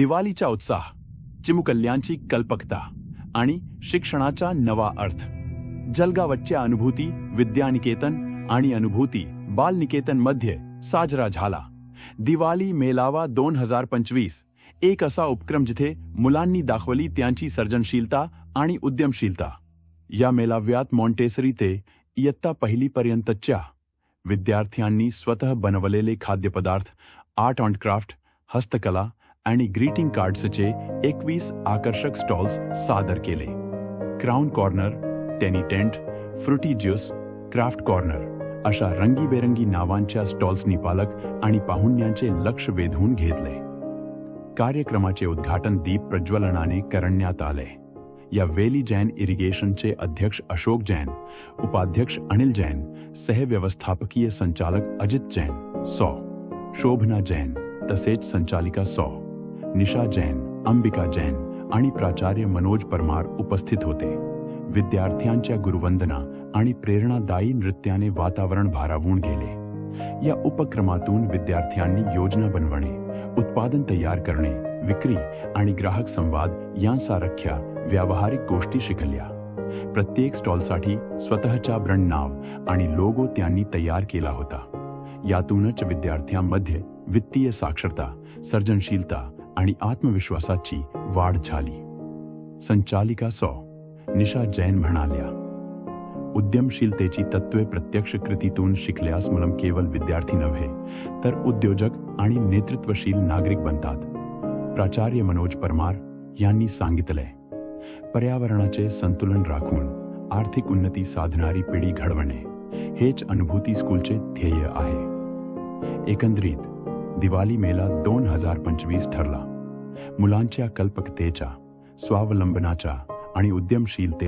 दिवाळीचा उत्साह चिमुकल्यांची कल्पकता आणि शिक्षणाचा नवा अर्थ. जलगावच्या अनुभूती विद्यानिकेतन आणि अनुभूती बालनिकेतनमध्ये साजरा झाला. दिवाळी मेलावा दोन हजार पंचवीस एक असा उपक्रम जिथे मुलांनी दाखवली त्यांची सर्जनशीलता आणि उद्यमशीलता. या मेलाव्यात मॉन्टेसरी ते इयत्ता पहिलीपर्यंतच्या विद्यार्थ्यांनी स्वतः बनवलेले खाद्यपदार्थ आर्ट अँड क्राफ्ट हस्तकला आणि ग्रीटिंग कार्ड्सचे एकवीस आकर्षक स्टॉल्स सादर केले. Crown corner Teni tent fruity juice craft corner अशा रंगीबेरंगी नावांच्या स्टॉल्सनी पालक आणि पाहुण्यांचे लक्ष वेधून घेतले. कार्यक्रमाचे उद्घाटन दीप प्रज्वलनाने करण्यात आले. या वेली जैन इरिगेशनचे अध्यक्ष अशोक जैन उपाध्यक्ष अनिल जैन सहव्यवस्थापकीय संचालक अजित जैन सौ शोभना जैन तसेच संचालिका सौ. निशा जैन अंबिका जैन आणि प्राचार्य मनोज परमार उपस्थित होते. विद्यार्थ्यांच्या गुरुवंदना आणि प्रेरणादायी नृत्याने वातावरण भारावून गेले. या उपक्रमातून विद्यार्थ्यांनी योजना बनवणे उत्पादन तयार करणे विक्री आणि ग्राहक संवाद यांसारख्या व्यावहारिक गोष्टी शिकल्या. प्रत्येक स्टॉलसाठी स्वतःच्या ब्रँड नाव आणि लोगो त्यांनी तयार केला होता. यातूनच विद्यार्थ्यांमध्ये वित्तीय साक्षरता सर्जनशीलता आणि आत्मविश्वासाची वाढ झाली. संचालिका सौ निशा जैन म्हणाल्या उद्यमशीलतेची तत्वे प्रत्यक्ष कृतीतून शिकल्यास मुलं केवळ विद्यार्थी नव्हे तर उद्योजक आणि नेतृत्वशील नागरिक बनतात. प्राचार्य मनोज परमार यांनी सांगितले पर्यावरणाचे संतुलन राखून आर्थिक उन्नती साधणारी पिढी घडवणे हेच अनुभूती स्कूलचे ध्येय आहे. एकंदरीत दिवाळी मेला दोन हजार पंचवीस ठरला. मुलांच्या कल्पकतेच्या स्वावलंबनाच्या आणि उद्यमशीलते